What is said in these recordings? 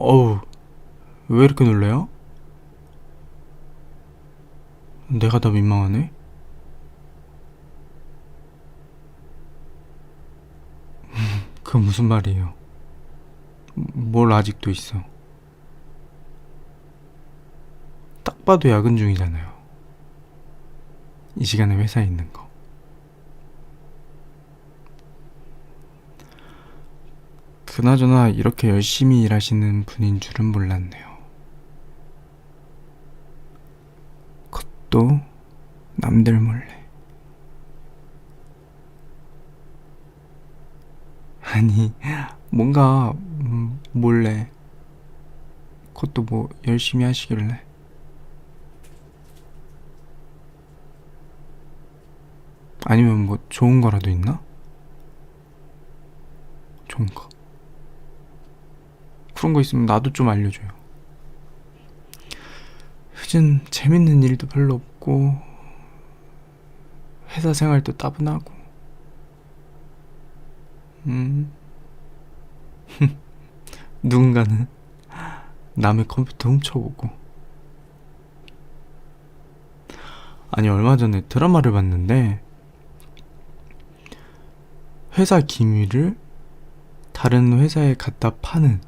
어우, 왜 이렇게 놀래요? 내가 더 민망하네? 그 무슨 말이에요? 뭘 아직도 있어? 딱 봐도 야근 중이잖아요. 이 시간에 회사에 있는 거. 그나저나 이렇게 열심히 일하시는 분인 줄은 몰랐네요. 그것도 남들 몰래. 아니, 뭔가 음, 몰래. 그것도 뭐 열심히 하시길래. 아니면 뭐 좋은 거라도 있나? 좋은 거. 그런 거 있으면 나도 좀 알려줘요. 요즘 재밌는 일도 별로 없고, 회사 생활도 따분하고, 음. 누군가는 남의 컴퓨터 훔쳐보고. 아니, 얼마 전에 드라마를 봤는데, 회사 기밀을 다른 회사에 갖다 파는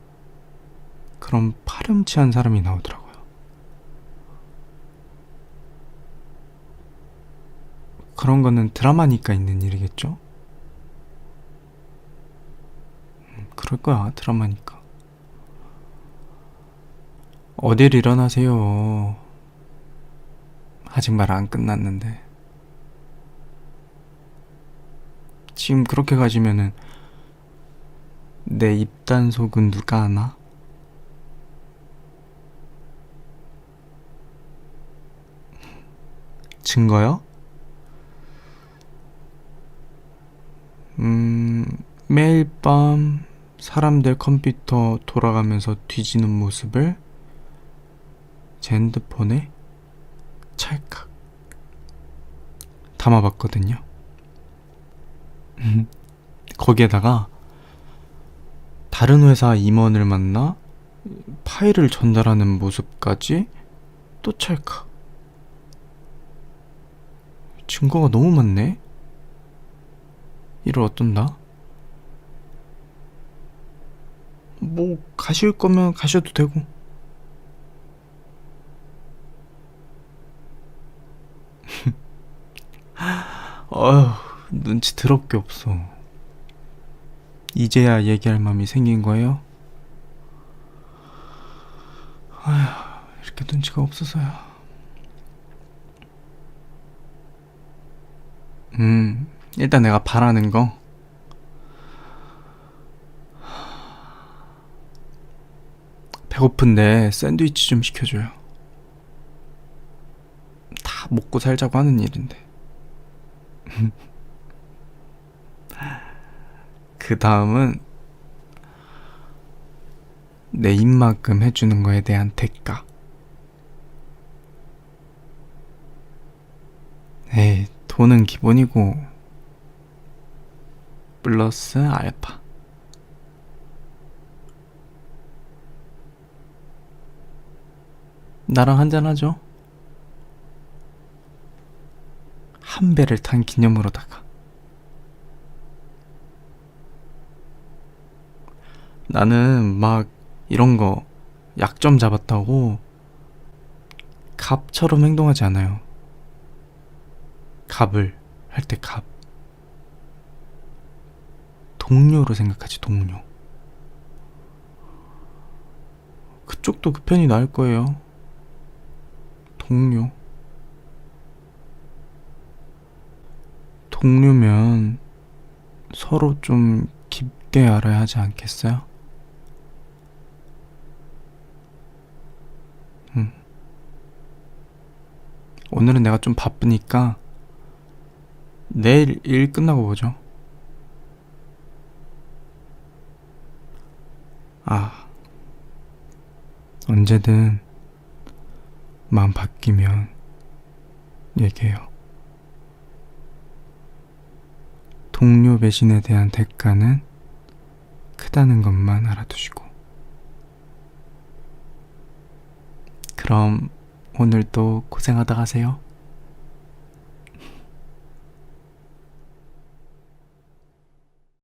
그런 파렴치한 사람이 나오더라고요. 그런 거는 드라마니까 있는 일이겠죠? 음, 그럴 거야, 드라마니까. 어딜 일어나세요. 아직 말 안 끝났는데. 지금 그렇게 가시면은 내 입단속은 누가 하나? 증거요? 음, 매일 밤 사람들 컴퓨터 돌아가면서 뒤지는 모습을 제 핸드폰에 찰칵 담아봤거든요. 거기에다가 다른 회사 임원을 만나 파일을 전달하는 모습까지 또 찰칵. 증거가 너무 많네? 이를 어떤다? 뭐, 가실 거면 가셔도 되고. 어휴, 눈치 더럽게 없어. 이제야 얘기할 마음이 생긴 거예요? 아휴, 이렇게 눈치가 없어서야. 음, 일단 내가 바라는 거. 배고픈데 샌드위치 좀 시켜줘요. 다 먹고 살자고 하는 일인데. 그 다음은 내 입만큼 해주는 거에 대한 대가. 에이, 돈은 기본이고, 플러스 알파. 나랑 한잔하죠? 한 배를 탄 기념으로다가. 나는 막 이런 거 약점 잡았다고 갑처럼 행동하지 않아요. 갑을 할 때 갑. 동료로 생각하지, 동료. 그쪽도 그 편이 나을 거예요. 동료. 동료면 서로 좀 깊게 알아야 하지 않겠어요? 음. 오늘은 내가 좀 바쁘니까 내일 일 끝나고 보죠. 아, 언제든 마음 바뀌면 얘기해요. 동료 배신에 대한 대가는 크다는 것만 알아두시고. 그럼 오늘도 고생하다 가세요.